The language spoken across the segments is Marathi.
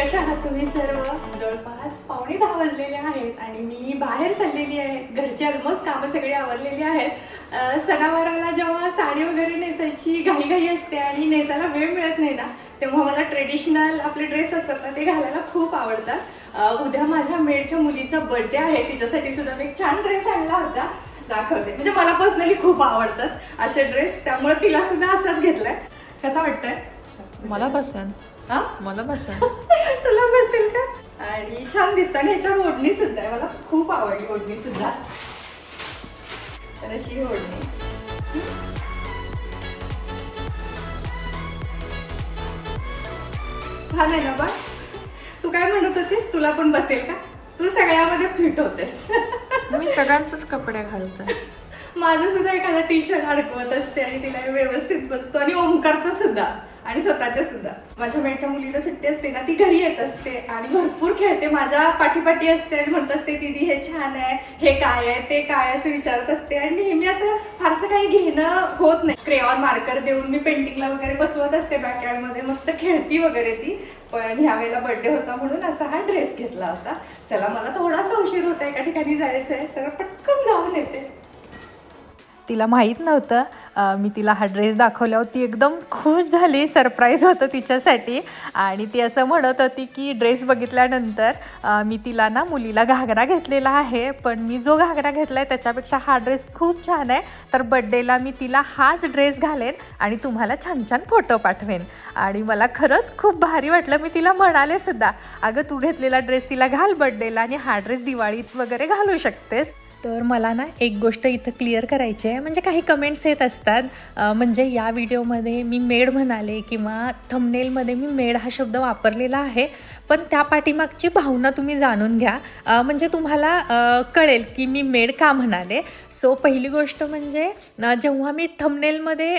कशा आहात तुम्ही सर्व? जवळपास पावणे दहा वाजलेले आहेत आणि मी बाहेर चाललेली आहे. घरची ऑलमोस्ट कामं सगळी आवरलेली आहेत. सणावाराला जेव्हा साडी वगैरे नेसायची घाई असते आणि नेसायला वेळ मिळत नाही ना तेव्हा मला ट्रेडिशनल आपले ड्रेस असतात ना ते घालायला खूप आवडतात. उद्या माझ्या मेडच्या मुलीचा बर्थडे आहे. तिच्यासाठी सुद्धा मी एक छान ड्रेस आणला होता. दाखवते. म्हणजे मला पर्सनली खूप आवडतात असे ड्रेस त्यामुळे तिला सुद्धा असाच घेतलाय. कसा वाटतंय? मला पसंत हा? मला पसंत तुला बसेल का? आणि छान दिसतं. आणि ह्याच्यावर ओढणी सुद्धा. आहे मला खूप आवडली ओढणी सुद्धा. तर अशी ओढणी. छान आहे ना बा तू काय म्हणत होतीस? तुला पण बसेल का? तू सगळ्यामध्ये फिट होतेस. मी सगळ्यांचेच कपडे घालते. माझं सुद्धा एखादा टी शर्ट अडकवत असते आणि तिला व्यवस्थित बसतो. आणि ओमकारचं सुद्धा. आणि स्वतःच्या सुद्धा. माझ्या मेडच्या मुलीला सुट्टी असते ना ती घरी येत असते आणि भरपूर खेळते. माझ्या पाठीपाठी असते आणि म्हणत असते दिदी हे छान आहे हे काय आहे ते काय असं विचारत असते. आणि नेहमी असं फारसं काही घेणं होत नाही. क्रेऑन मार्कर देऊन मी पेंटिंगला वगैरे बसवत असते बॅकयार्डमध्ये मस्त खेळती वगैरे ती. पण ह्या वेळेला बर्थडे होता म्हणून असा हा ड्रेस घेतला होता. चला मला थोडासा उशीर होता एका ठिकाणी जायचं आहे तर पटकन जाऊन येते. तिला माहीत नव्हतं मी तिला हा ड्रेस दाखवल्यावर ती एकदम खुश झाली सरप्राईज होतं तिच्यासाठी. आणि ती असं म्हणत होती की ड्रेस बघितल्यानंतर मी तिला ना मुलीला घागरा घेतलेला आहे पण मी जो घागरा घेतला आहे त्याच्यापेक्षा हा ड्रेस खूप छान आहे. तर बड्डेला मी तिला हाच ड्रेस घालेन आणि तुम्हाला छान छान फोटो पाठवेन. आणि मला खरंच खूप भारी वाटलं. मी तिला म्हणाले सुद्धा अगं तू घेतलेला ड्रेस तिला घाल बड्डेला आणि हा ड्रेस दिवाळीत वगैरे घालू शकतेस. तर मला ना एक गोष्ट इथं क्लिअर करायची आहे. म्हणजे काही कमेंट्स येत असतात. म्हणजे या व्हिडिओमध्ये मी मेड म्हणाले किंवा थंबनेलमध्ये मी मेड हा शब्द वापरलेला आहे. पण त्या पाठीमागची भावना तुम्ही जाणून घ्या. म्हणजे तुम्हाला कळेल की मी मेड का म्हणाले. सो पहिली गोष्ट म्हणजे जेव्हा मी थंबनेलमध्ये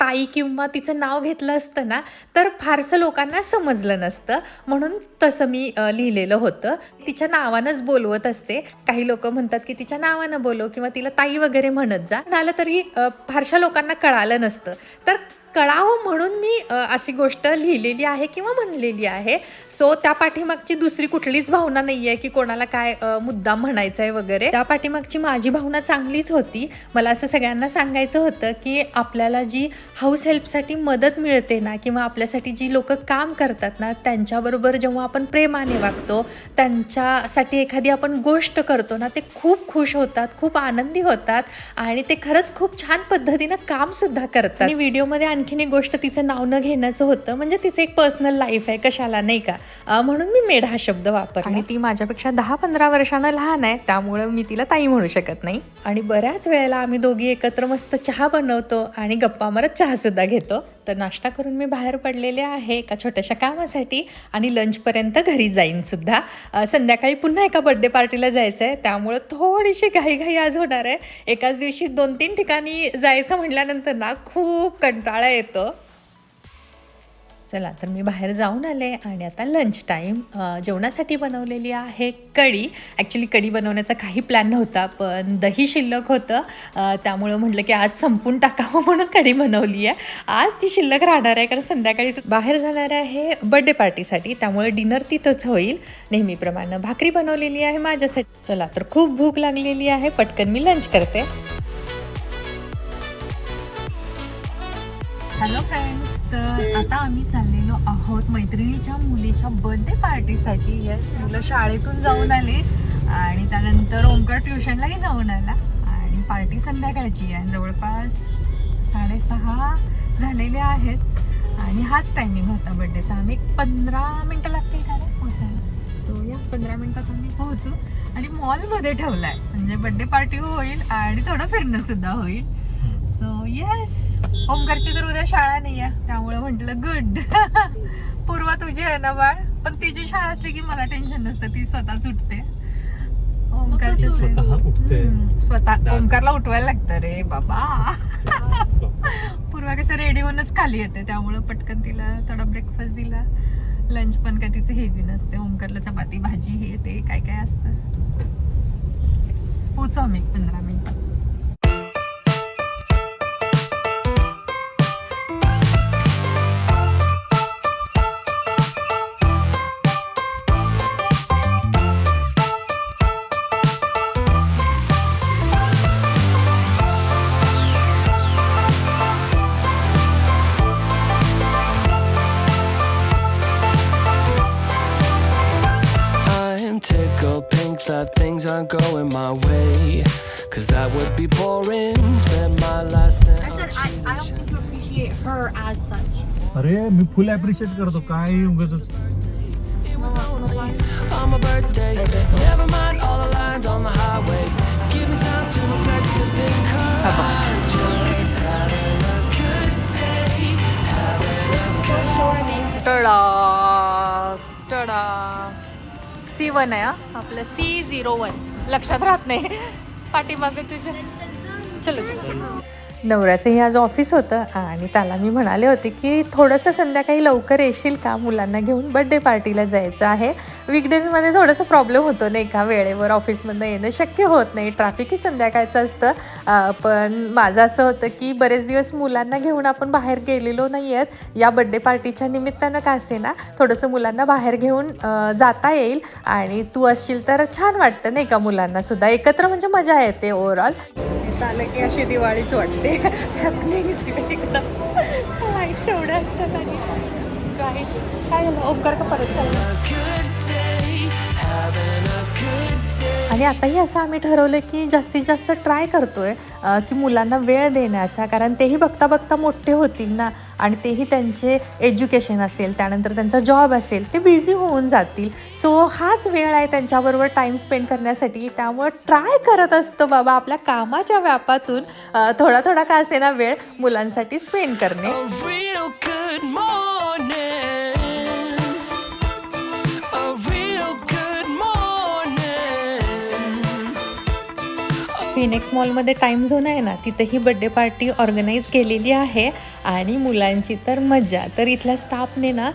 ताई किंवा तिचं नाव घेतलं असतं ना तर फारसं लोकांना समजलं नसतं. म्हणून तसं मी लिहिलेलं होतं. तिच्या नावानंच बोलवत असते. काही लोक म्हणतात की तिच्या नावानं बोलो किंवा तिला ताई वगैरे म्हणत जा. आलं तरी फारशा लोकांना कळालं नसतं. तर कळावं म्हणून मी अशी गोष्ट लिहिलेली आहे किंवा म्हणलेली आहे. सो त्या पाठीमागची दुसरी कुठलीच भावना नाही आहे की कोणाला काय मुद्दा म्हणायचा आहे वगैरे. त्या पाठीमागची माझी भावना चांगलीच होती. मला असं सगळ्यांना सांगायचं होतं की आपल्याला जी हाऊस हेल्पसाठी मदत मिळते ना किंवा आपल्यासाठी जी लोक काम करतात ना त्यांच्याबरोबर जेव्हा आपण प्रेमाने वागतो त्यांच्यासाठी एखादी आपण गोष्ट करतो ना ते खूप खुश होतात खूप आनंदी होतात आणि ते खरंच खूप छान पद्धतीनं काम सुद्धा करतात. आणि व्हिडिओमध्ये आणखीन एक गोष्ट तिचं नाव न घेण्याचं होतं. म्हणजे तिचं एक पर्सनल लाईफ आहे कशाला नाही का? म्हणून मी मेड हा शब्द वापर आणि ती माझ्यापेक्षा दहा पंधरा वर्षानं लहान आहे त्यामुळं मी तिला ताई म्हणू शकत नाही. आणि बऱ्याच वेळेला आम्ही दोघी एकत्र मस्त चहा बनवतो आणि गप्पा मारत चहा सुद्धा घेतो. तर नाश्ता करून मी बाहेर पडलेले आहे एका छोट्याशा कामासाठी आणि लंचपर्यंत घरी जाईनसुद्धा संध्याकाळी पुन्हा एका बड्डे पार्टीला जायचं आहे त्यामुळं थोडीशी घाईघाई आज होणार आहे. एकाच दिवशी दोन तीन ठिकाणी जायचं म्हटल्यानंतर ना खूप कंटाळा येतो. चला तर मी बाहेर जाऊन आले आणि आता लंच टाईम जेवणासाठी बनवलेली आहे कढी. ॲक्च्युली कढी बनवण्याचा काही प्लॅन नव्हता पण दही शिल्लक होतं. त्यामुळं म्हटलं की आज संपून टाकावं म्हणून कढी बनवली आहे. आज ती शिल्लक राहणार आहे कारण संध्याकाळी बाहेर जाणार आहे बड्डे पार्टीसाठी त्यामुळे डिनर तिथंच होईल. नेहमीप्रमाणे भाकरी बनवलेली आहे माझ्यासाठी. चला तर खूप भूक लागलेली आहे. पटकन मी लंच करते. हॅलो फ्रेंड्स तर आता आम्ही चाललेलो आहोत मैत्रिणीच्या मुलीच्या बर्थडे पार्टीसाठी येस मुलं शाळेतून जाऊन आले आणि त्यानंतर ओंकार ट्युशनलाही जाऊन आला. आणि पार्टी संध्याकाळची आहे. जवळपास साडेसहा झालेले आहेत. आणि हाच टायमिंग होता बर्थडेचा आम्ही पंधरा मिनटं लागतील का पोहोचायला सो या पंधरा मिनटात आम्ही पोहोचू. आणि मॉलमध्ये ठेवला आहे म्हणजे बर्थडे पार्टी होईल आणि थोडं फिरणंसुद्धा होईल. येस ओमकारची तर उद्या शाळा नाही आहे त्यामुळे म्हटलं गुड पूर्वा तुझी आहे ना बाळ? पण तिची शाळा असली की मला टेन्शन नसतं. ती स्वतःच उठते ओमकारची स्वतः. ओमकारला उठवायला लागतं रे बाबा. पूर्वा कसं रेडी होऊनच खाली येते. त्यामुळं पटकन तिला थोडा ब्रेकफास्ट दिला. लंच पण काय तिचं हेवी नसते. ओमकारला चपाती भाजी हे ते काय काय असतं पोचू आम्ही एक पंधरा मिनिटात that things aren't going my way. Cause that would be boring. Spend my last cent. I said I, I don't think you appreciate her as such. अरे मी फुल ऍप्रिशिएट करतो काय उगाच on my birthday. Never mind all the lines on the highway. Give me time to reflect a bit. Just having a good day. टडा टडा C one आहे हा. आपलं सी झिरो वन. लक्षात राहत नाही. पाठीमागे तुझ्या चलो चलो नवऱ्याचं हे आज ऑफिस होतं आणि त्याला मी म्हणाले होते की थोडंसं संध्याकाळी लवकर येशील का मुलांना घेऊन? बड्डे पार्टीला जायचं आहे. विकडेजमध्ये थोडंसं प्रॉब्लेम होतो नाही का? वेळेवर ऑफिसमधनं येणं शक्य होत नाही. ट्रॅफिकही संध्याकाळचं असतं. पण माझं असं होतं की बरेच दिवस मुलांना घेऊन आपण बाहेर गेलेलो नाही आहेत या बड्डे पार्टीच्या निमित्तानं का असे ना थोडंसं मुलांना बाहेर घेऊन जाता येईल. आणि तू असशील तर छान वाटतं नाही का मुलांना सुद्धा? एकत्र म्हणजे मजा येते ओव्हरऑल आलं की अशी दिवाळीच वाटते. हॅपनिंग सगळीकडं लाईट्स एवढ्या असतात आणि काही काय झालं? ओंकार का परत चालला? आणि आताही असं आम्ही ठरवलं की जास्तीत जास्त ट्राय करतो आहे की मुलांना वेळ देण्याचा कारण तेही बघता बघता मोठे होतील ना आणि तेही त्यांचे एज्युकेशन असेल त्यानंतर त्यांचा जॉब असेल ते बिझी होऊन जातील. सो हाच वेळ आहे त्यांच्याबरोबर टाईम स्पेंड करण्यासाठी. त्यामुळं ट्राय करत असतो बाबा आपल्या कामाच्या व्यापातून थोडा थोडा का असे ना वेळ मुलांसाठी स्पेंड करणे. फिनिक्स मॉलमध्ये टाईम झोन आहे ना तिथंही बड्डे पार्टी ऑर्गनाईज केलेली आहे आणि मुलांची तर मज्जा. तर इथल्या स्टाफने ना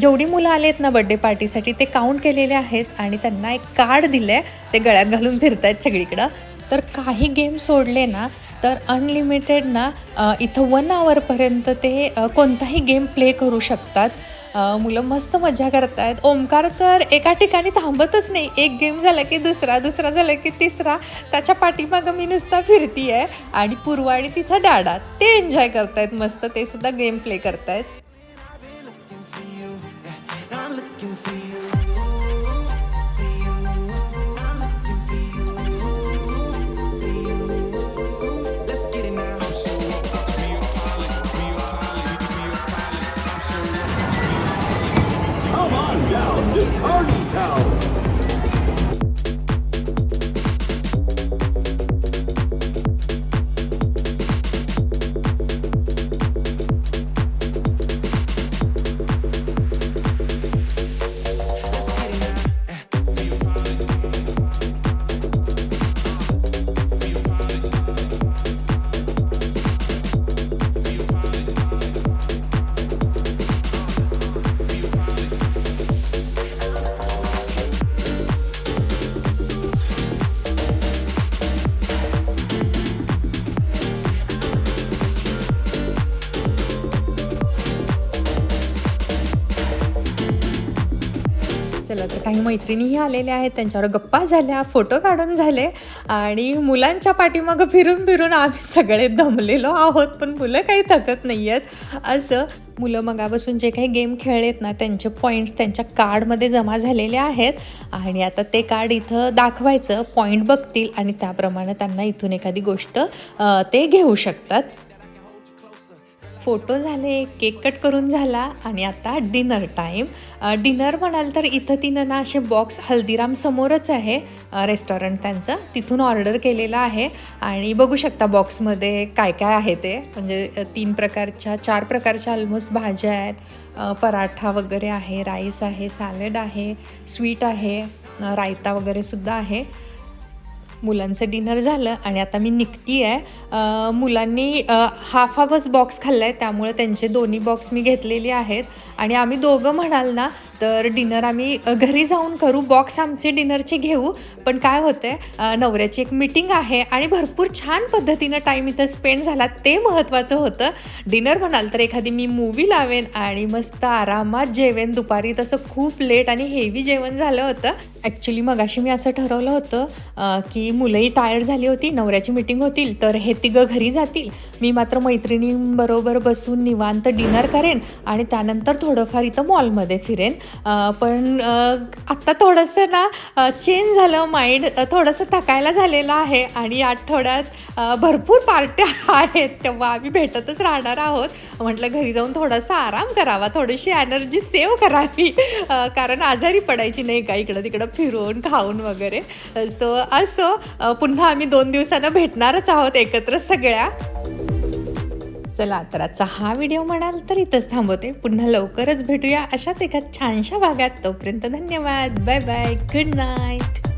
जेवढी मुलं आलेत ना बड्डे पार्टीसाठी ते काउंट केलेले आहेत आणि त्यांना एक कार्ड दिलं आहे ते गळ्यात घालून फिरत आहेत सगळीकडं. तर काही गेम सोडले ना तर अनलिमिटेड ना इथं वन आवरपर्यंत ते कोणताही गेम प्ले करू शकतात. मुलं मस्त मजा करतायत. ओमकार तर एका ठिकाणी थांबतच नाही. एक गेम झाला की दुसरा दुसरा झाला की तिसरा. त्याच्या पाठीमागं मी नुसता फिरती आहे आणि पूर्व तिचा डाडा. ते एन्जॉय करतायत मस्त. ते सुद्धा गेम प्ले करतायत. काही मैत्रिणीही आलेल्या आहेत. त्यांच्यावर गप्पा झाल्या फोटो काढून झाले आणि मुलांच्या पाठीमागं फिरून फिरून आम्ही सगळे दमलेलो आहोत. पण मुलं काही थकत नाही आहेत असं मुलं मगापासून जे काही गेम खेळलेत ना त्यांचे पॉईंट्स त्यांच्या कार्डमध्ये जमा झालेले आहेत. आणि आता ते कार्ड इथं दाखवायचं. पॉईंट बघतील आणि त्याप्रमाणे त्यांना इथून एखादी गोष्ट ते घेऊ शकतात. फोटो झाले केक कट करून झाला आणि आता डिनर टाईम डिनर म्हणाल तर इथं तिनं ना असे बॉक्स हल्दीराम समोरच आहे. रेस्टॉरंट त्यांचं. तिथून ऑर्डर केलेलं आहे. आणि बघू शकता बॉक्समध्ये काय काय आहे ते. म्हणजे तीन प्रकारच्या चार प्रकारच्या ऑलमोस्ट भाज्या आहेत. पराठा वगैरे आहे राईस आहे सॅलड आहे स्वीट आहे रायता वगैरेसुद्धा आहे. मुलांचं डिनर झालं आणि आता मी निघती आहे मुलांनी हाफ हाफच बॉक्स खाल्ला आहे त्यामुळे त्यांचे दोन्ही बॉक्स मी घेतलेले आहेत. आणि आम्ही दोघं म्हणाल ना तर डिनर आम्ही घरी जाऊन करू. बॉक्स आमचे डिनरचे घेऊ. पण काय होते नवऱ्याची एक मिटिंग आहे आणि भरपूर छान पद्धतीनं टाईम इथं स्पेंड झाला. ते महत्त्वाचं होतं. डिनर म्हणाल तर एखादी मी मूवी लावेन आणि मस्त आरामात जेवेन. दुपारी तसं खूप लेट आणि हेवी जेवण झालं होतं. ॲक्च्युली मगाशी मी असं ठरवलं होतं की मुलंही टायर्ड झाली होती नवऱ्याची मिटिंग होतील तर हे तिघं घरी जातील. मी मात्र मैत्रिणींबरोबर बसून निवांत डिनर करेन आणि त्यानंतर थोडंफार इथं मॉलमध्ये फिरेन. पण आत्ता थोडंसं ना चेंज झालं माइंड थोडंसं थकायला झालेलं आहे आणि आठवड्यात भरपूर पार्ट्या आहेत तेव्हा आम्ही भेटतच राहणार आहोत. म्हटलं घरी जाऊन थोडासा आराम करावा थोडीशी एनर्जी सेव्ह करावी. कारण आजारी पडायची नाही का इकडं तिकडं फिरून खाऊन वगैरे. सो असो पुन्हा आम्ही दोन दिवसानं भेटणारच आहोत एकत्र सगळ्या. चला तर आजचा हा व्हिडिओ म्हणाल तर इथंच थांबवते. पुन्हा लवकरच भेटूया अशाच एका छानशा भागात. तोपर्यंत धन्यवाद. Bye bye. Good night.